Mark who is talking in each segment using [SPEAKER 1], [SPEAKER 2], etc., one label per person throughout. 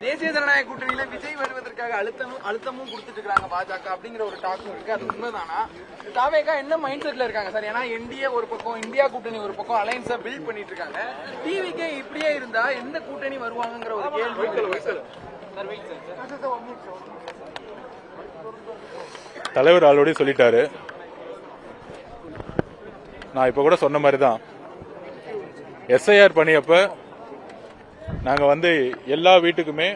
[SPEAKER 1] தேசிய ஜனநாயக கூட்டணியில விஜய் வருவதற்காக அழுத்தமும் அழுத்தமும் கொடுத்துட்டு இருக்காங்க பாஜக அப்படிங்கிற ஒரு டாக்கும் இருக்கு. அது உண்மைதானா? தாவேகா என்ன மைண்ட் செட்ல இருக்காங்க? சார் ஏன்னா என்டிஏ ஒரு பக்கம் இந்தியா கூட்டணி ஒரு பக்கம் அலைன்ஸா பில்ட் பண்ணிட்டு இருக்காங்க டிவிக்கே இப்படியே இருந்தா எந்த கூட்டணி வருவாங்கங்கிற ஒரு கேள்வி.
[SPEAKER 2] தலைவர் ஆல்ரெடி சொல்லிட்டாரு. நான் இப்போ கூட சொன்ன மாதிரி தான் எஸ்ஐஆர் பண்ணியப்ப நாங்கள் வந்து எல்லா வீட்டுக்குமே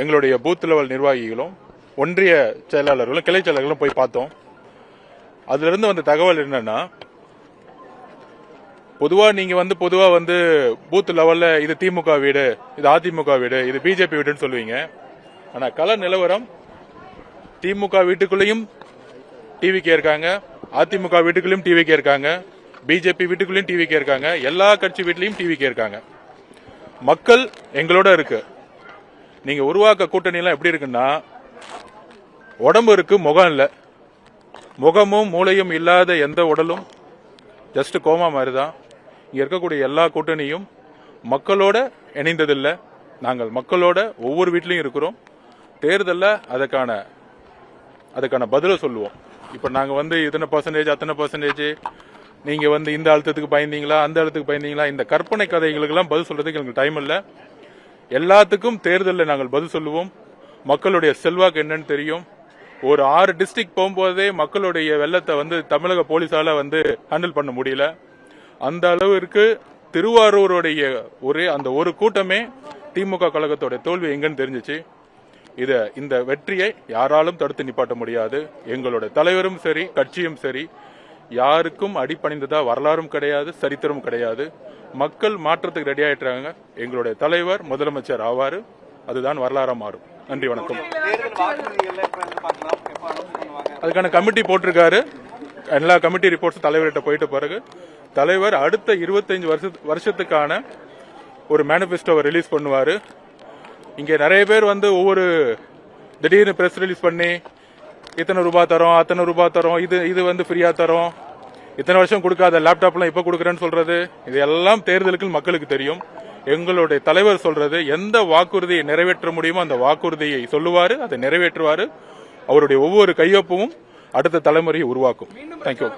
[SPEAKER 2] எங்களுடைய பூத் லெவல் நிர்வாகிகளும் ஒன்றிய செயலாளர்களும் கிளை செயலாளர்களும் போய் பார்த்தோம். அதிலிருந்து வந்த தகவல் என்னன்னா பொதுவாக நீங்கள் வந்து பொதுவாக வந்து பூத் லெவலில் இது திமுக வீடு இது அதிமுக வீடு இது பிஜேபி வீடுன்னு சொல்லுவீங்க. ஆனால் கள நிலவரம் திமுக வீட்டுக்குள்ளேயும் டிவிக்கே இருக்காங்க அதிமுக வீட்டுக்குள்ளேயும் டிவிக்கே இருக்காங்க பிஜேபி வீட்டுக்குள்ளேயும் டிவிக்கே இருக்காங்க எல்லா கட்சி வீட்லேயும் டிவிக்கே இருக்காங்க. மக்கள் எங்களோட இருக்கு. நீங்க உருவாக்க கூட்டணி எல்லாம் எப்படி இருக்குன்னா உடம்பு இருக்கு முகம் இல்லை. முகமும் மூளையும் இல்லாத எந்த உடலும் ஜஸ்ட் கோமா மாதிரி தான் இங்கே இருக்கக்கூடிய எல்லா கூட்டணியும் மக்களோட இணைந்ததில்லை. நாங்கள் மக்களோட ஒவ்வொரு வீட்லையும் இருக்கிறோம். தேர்தலில் அதுக்கான அதுக்கான பதிலை சொல்லுவோம். இப்போ நாங்கள் வந்து இத்தனை பர்சன்டேஜ் அத்தனை பர்சன்டேஜ் நீங்கள் வந்து இந்த அழுத்தத்துக்கு பயந்தீங்களா அந்த அழுத்தத்துக்கு பயந்தீங்களா இந்த கற்பனை கதைகளுக்கெல்லாம் பதில் சொல்றதுக்கு எங்களுக்கு டைம் இல்லை. எல்லாத்துக்கும் தேர்தலில் நாங்கள் பதில் சொல்லுவோம். மக்களுடைய செல்வாக்கு என்னன்னு தெரியும். ஒரு ஆறு டிஸ்ட்ரிக்ட் போகும்போதே மக்களுடைய வெள்ளத்தை வந்து தமிழக போலீஸால வந்து ஹேண்டில் பண்ண முடியல. அந்த அளவிற்கு திருவாரூருடைய ஒரே அந்த ஒரு கூட்டமே திமுக கழகத்தோட தோல்வி எங்கன்னு தெரிஞ்சிச்சு. இத இந்த வெற்றியை யாராலும் தடுத்து நிப்பாட்ட முடியாது. எங்களோட தலைவரும் சரி கட்சியும் சரி. யாருக்கும் அடிப்பணிந்ததா வரலாறும் கிடையாது சரித்திரம் கிடையாது. மக்கள் மாற்றத்துக்கு ரெடி ஆயிட்டாங்க. எங்களுடைய தலைவர் முதலமைச்சர் ஆவாரு. அதுதான் வரலாறா மாறும். நன்றி வணக்கம். அதுக்கான கமிட்டி போட்டிருக்காரு. எல்லா கமிட்டி ரிப்போர்ட்ஸ் தலைவர்கிட்ட போயிட்ட பிறகு தலைவர் அடுத்த 25 வருஷ வருஷத்துக்கான ஒரு மேனிஃபெஸ்டோவை ரிலீஸ் பண்ணுவாரு. இங்க நிறைய பேர் வந்து ஒவ்வொரு திடீர்னு பிரஸ் ரிலீஸ் பண்ணி இத்தனை ரூபாய் தரோம் அத்தனை ரூபாய் தரோம் இது இது வந்து ஃப்ரீயா தரோம். இத்தனை வருஷம் கொடுக்காத லேப்டாப்லாம் இப்ப கொடுக்குறேன்னு சொல்றது இது எல்லாம் தேர்தலுக்கு மக்களுக்கு தெரியும். எங்களுடைய தலைவர் சொல்றது எந்த வாக்குறுதியை நிறைவேற்ற முடியுமோ அந்த வாக்குறுதியை சொல்லுவாரு அதை நிறைவேற்றுவாரு. அவருடைய ஒவ்வொரு கையொப்பமும் அடுத்த தலைமுறையை உருவாக்கும். தேங்க்யூ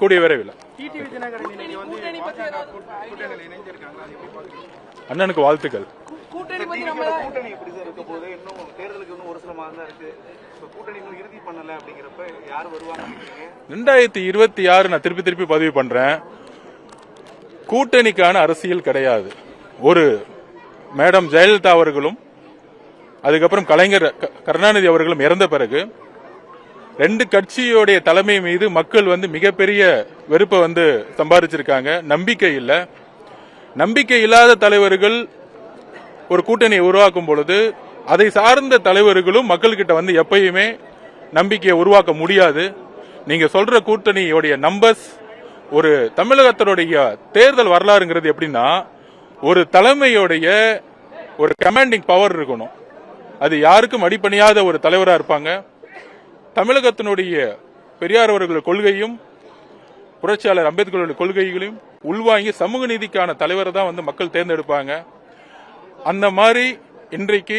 [SPEAKER 2] கூடிய விரைவில். அண்ணனுக்கு வாழ்த்துக்கள்.
[SPEAKER 1] கூட்டணி பத்தி நம்ம
[SPEAKER 3] கூட்டணி எப்படி சார் இருக்க போது இன்னும் தேர்தலுக்கு இன்னும் ஒரு சில மாதம் தான் இருக்கு. இப்ப கூட்டணி இன்னும் இறுதி பண்ணல அப்படிங்கிறப்ப யார் வருவாங்க நினைக்கிறீங்க
[SPEAKER 2] ரெண்டாயிரத்தி இருபத்தி ஆறு நான் திருப்பி திருப்பி பதிவு பண்றேன். கூட்டணிக்கான அரசியல் கிடையாது. ஒரு மேடம் ஜெயலலிதா அவர்களும் அதுக்கப்புறம் கலைஞர் க- கருணாநிதி அவர்களும் இறந்த பிறகு ரெண்டு கட்சியோடைய தலைமை மீது மக்கள் வந்து மிகப்பெரிய வெறுப்பை வந்து சம்பாதிச்சிருக்காங்க. நம்பிக்கை இல்ல. நம்பிக்கை இல்லாத தலைவர்கள் ஒரு கூட்டணியை உருவாக்கும் பொழுது அதை சார்ந்த தலைவர்களும் மக்கள்கிட்ட வந்து எப்பயுமே நம்பிக்கையை உருவாக்க முடியாது. நீங்க சொல்ற கூட்டணியோடைய நம்பர்ஸ் ஒரு தமிழகத்தினுடைய தேர்தல் வரலாறுங்கிறது எப்படின்னா ஒரு தலைமையோடைய ஒரு கமாண்டிங் பவர் இருக்கணும். அது யாருக்கும் அடிப்பணியாத ஒரு தலைவராக இருப்பாங்க. தமிழகத்தினுடைய பெரியார் அவர்கள் கொள்கையும் புரட்சியாளர் அம்பேத்கருடைய கொள்கைகளையும் உள்வாங்கி சமூக நீதிக்கான தலைவரை தான் வந்து மக்கள் தேர்ந்தெடுப்பாங்க. அந்த மாதிரி இன்றைக்கு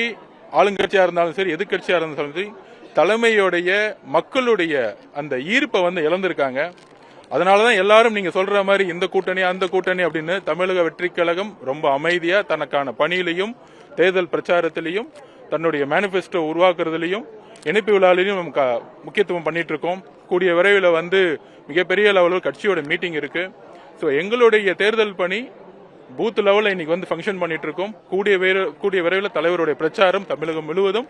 [SPEAKER 2] ஆளுங்கட்சியா இருந்தாலும் சரி எதிர்க்கட்சியா இருந்தாலும் சரி தலைமையுடைய மக்களுடைய அந்த ஈர்ப்பை வந்து இழந்திருக்காங்க. அதனாலதான் எல்லாரும் நீங்க சொல்ற மாதிரி இந்த கூட்டணி அந்த கூட்டணி அப்படின்னு தமிழக வெற்றி கழகம் ரொம்ப அமைதியா தனக்கான பணியிலையும் தேர்தல் பிரச்சாரத்திலையும் தன்னுடைய மேனிபெஸ்டோ உருவாக்குறதுலையும் இணைப்பு விழாலையும் நம்ம க- முக்கியத்துவம் பண்ணிட்டு இருக்கோம் கூடிய விரைவில் வந்து மிகப்பெரிய லெவலில் கட்சியோட மீட்டிங் இருக்கு. ஸோ எங்களுடைய தேர்தல் பணி பூத் லெவலில் இன்னைக்கு வந்து ஃபங்க்ஷன் பண்ணிட்டு இருக்கோம் கூடிய கூடிய விரைவில் தலைவருடைய பிரச்சாரம் தமிழகம் முழுவதும்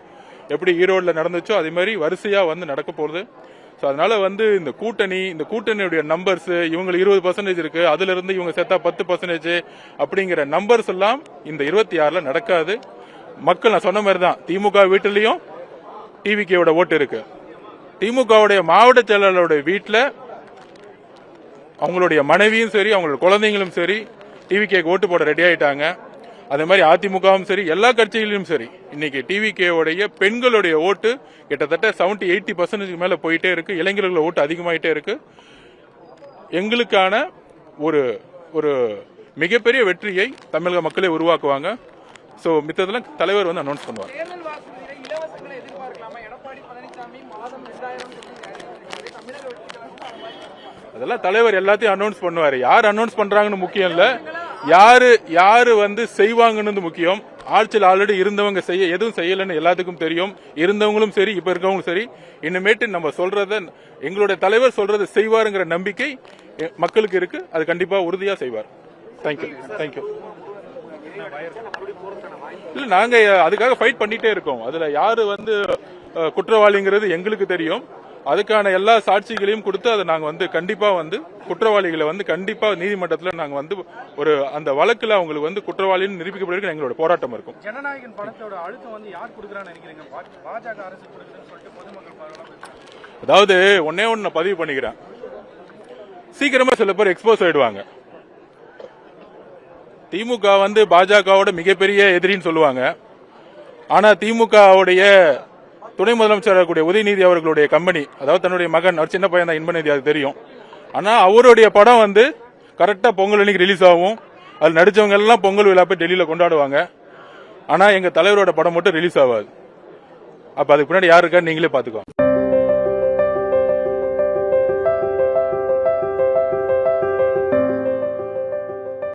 [SPEAKER 2] எப்படி ஈரோடில் நடந்துச்சோ அதே மாதிரி வரிசையாக வந்து நடக்க போகுது. ஸோ அதனால வந்து இந்த கூட்டணி இந்த கூட்டணியுடைய நம்பர்ஸ் இவங்களுக்கு இருபது பர்சன்டேஜ் இருக்கு. அதுல இருந்து இவங்க சேர்த்தா பத்து பர்சன்டேஜ் அப்படிங்கிற நம்பர்ஸ் எல்லாம் இந்த இருபத்தி ஆறுல நடக்காது. மக்கள் நான் சொன்ன மாதிரி தான் திமுக வீட்டிலையும் டிவிகேவோட ஓட்டு இருக்கு. திமுகவுடைய மாவட்ட செயலாளருடைய வீட்டில் அவங்களுடைய மனைவியும் சரி அவங்களோட குழந்தைங்களும் சரி டிவிகேக்கு ஓட்டு போட ரெடி ஆயிட்டாங்க. அதே மாதிரி அதிமுகவும் சரி எல்லா கட்சிகளிலும் சரி இன்னைக்கு டிவிகேவுடைய பெண்களுடைய ஓட்டு கிட்டத்தட்ட 70 எயிட்டி பர்சன்டேஜ் மேல போயிட்டே இருக்கு. இளைஞர்களோட ஓட்டு அதிகமாயிட்டே இருக்கு. எங்களுக்கான ஒரு ஒரு மிகப்பெரிய வெற்றியை தமிழக மக்களே உருவாக்குவாங்க. ஸோ மித்ததெல்லாம் தலைவர் வந்து அனௌன்ஸ் பண்ணுவார். அதெல்லாம் தலைவர் எல்லாத்தையும் அனௌன்ஸ் பண்ணுவார். யார் அனௌன்ஸ் பண்றாங்கன்னு முக்கியம் இல்லை. யாரு யாரு வந்து செய்வாங்கன்னு முக்கியம். ஆட்சியில் ஆல்ரெடி இருந்தவங்க செய்ய எதுவும் செய்யலன்னு எல்லாத்துக்கும் தெரியும். இருந்தவங்களும் சரி இப்ப இருக்கவங்களும் சரி. இனிமேட்டு நம்ம சொல்றத எங்களுடைய தலைவர் சொல்றதை செய்வாருங்கிற நம்பிக்கை மக்களுக்கு இருக்கு. அது கண்டிப்பா உறுதியா செய்வார். தேங்க்யூ தேங்க்யூ இல்ல நாங்க அதுக்காக ஃபைட் பண்ணிட்டே இருக்கோம். அதுல யாரு வந்து குற்றவாளிங்கிறது எங்களுக்கு தெரியும். அதுக்கான எல்லா சாட்சிகளையும் கொடுத்து அதை நாங்க வந்து கண்டிப்பா வந்து குற்றவாளிகளை வந்து கண்டிப்பா நீதிமன்றத்துல நாங்க வந்து ஒரு அந்த வழக்குல அவங்களுக்கு வந்து குற்றவாளின்னு நிரூபிக்கப்படுறதுக்கு எங்களோட போராட்டம் இருக்கும்.
[SPEAKER 3] ஜனநாயகன் படத்தோட அழுத்தம் வந்து யார் கொடுக்குறான்னு நினைக்கிறீங்க? பாஜக அரசு கொடுக்குதுன்னு சொல்லிட்டு பொதுமக்கள் பரவலாம்
[SPEAKER 2] அதாவது ஒன்னே நான் பதிவு பண்ணிக்கிறேன். சீக்கிரமா சில பேர் எக்ஸ்போஸ் ஆயிடுவாங்க. திமுக வந்து பாஜகவோட மிகப்பெரிய எதிரின்னு சொல்லுவாங்க. ஆனா திமுகவுடைய துணை முதலமைச்சர் கூடிய உதயநிதி அவர்களுடைய கம்பெனி அதாவது தன்னுடைய மகன் அவர் சின்ன பையன் தான் இன்பநிதி அது தெரியும். ஆனால் அவருடைய படம் வந்து கரெக்டாக பொங்கல் அன்னைக்கு ரிலீஸ் ஆகும். அதில் நடித்தவங்க எல்லாம் பொங்கல் விழா போய் டெல்லியில் கொண்டாடுவாங்க. ஆனால் எங்கள் தலைவரோட படம் மட்டும் ரிலீஸ் ஆகாது. அப்போ அதுக்கு பின்னாடி யாருக்கான்னு இருக்கான்னு நீங்களே பார்த்துக்கோங்க